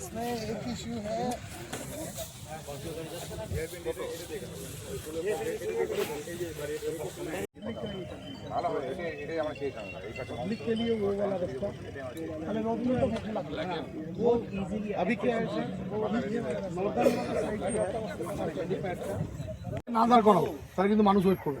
इसमें एक इशू है ভালো হবে এটাই এটাই আমার সেই সঙ্গে এই কাছে पब्लिक के लिए वो वाला रास्ता हमें रोड में तो मुझे लगता है वो इजीली अभी क्या है सर वो नॉर्दर्न साइड না দাঁড় করাও তাহলে কিন্তু মানুষ ওয়েট করবে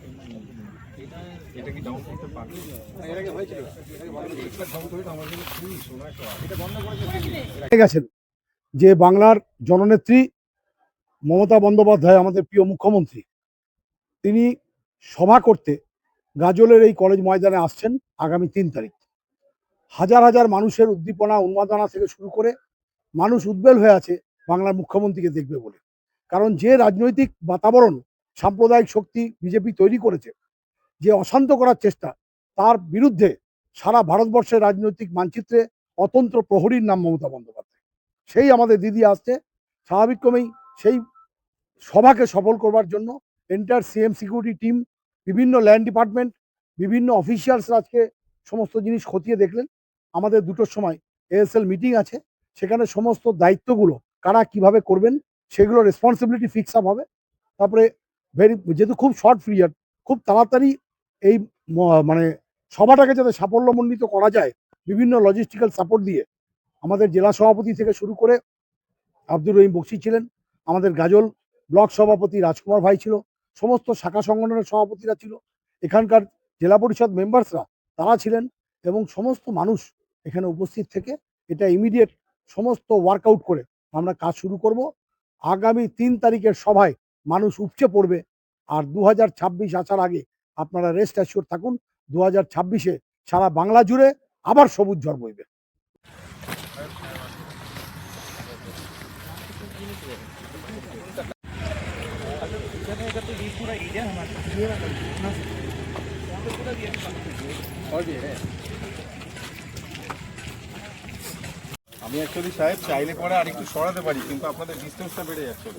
গেছেন যে বাংলার জননেত্রী মমতা বন্দ্যোপাধ্যায় আমাদের প্রিয় মুখ্যমন্ত্রী তিনি সভা করতে গাজলের এই কলেজ ময়দানে আসছেন আগামী তিন তারিখ। হাজার হাজার মানুষের উদ্দীপনা উন্মাদনা থেকে শুরু করে মানুষ উদ্বেল হয়ে আছে বাংলার মুখ্যমন্ত্রীকে দেখবে বলে। কারণ যে রাজনৈতিক বাতাবরণ সাম্প্রদায়িক শক্তি বিজেপি তৈরি করেছে, যে অশান্ত করার চেষ্টা, তার বিরুদ্ধে সারা ভারতবর্ষের রাজনৈতিক মানচিত্রে অতন্ত্র প্রহরীর নাম মমতা বন্দ্যোপাধ্যায়। সেই আমাদের দিদি আসছে স্বাভাবিকক্রমেই সেই সভাকে সফল করবার জন্য entire C M security team, বিভিন্ন ল্যান্ড ডিপার্টমেন্ট, বিভিন্ন অফিসিয়ালস আজকে সমস্ত জিনিস খতিয়ে দেখলেন। আমাদের দুটোর সময় এএসএল মিটিং আছে, সেখানে সমস্ত দায়িত্বগুলো কারা কীভাবে করবেন, সেগুলো রেসপন্সিবিলিটি ফিক্স আপ হবে। তারপরে ভেরি যেহেতু খুব শর্ট পিরিয়ড খুব তাড়াতাড়ি এই মানে সভাটাকে যাতে সাফল্যমণ্ডিত করা যায়, বিভিন্ন লজিস্টিক্যাল সাপোর্ট দিয়ে, আমাদের জেলা সভাপতি থেকে শুরু করে আব্দুর রহিম বক্সি ছিলেন, আমাদের গাজল ব্লক সভাপতি রাজকুমার ভাই ছিল, সমস্ত শাখা সংগঠনের সভাপতিরা ছিল, এখানকার জেলা পরিষদ মেম্বার্সরা তারা ছিলেন এবং সমস্ত মানুষ এখানে উপস্থিত থেকে এটা ইমিডিয়েট সমস্ত ওয়ার্কআউট করে আমরা কাজ শুরু করব। আগামী তিন তারিখের সভায় মানুষ উপচে পড়বে। আর দু হাজার ছাব্বিশ আসার আগে আপনারা রেস্ট অ্যাসিওর থাকুন দু হাজার সারা বাংলা জুড়ে আবার সবুজ ঝড় বইবে। আমি অ্যাকচুয়ালি সাহেব চাইলে পরে আর একটু সরাতে পারি কিন্তু আপনাদের ডিস্টেন্সটা বেড়ে যাচ্ছে।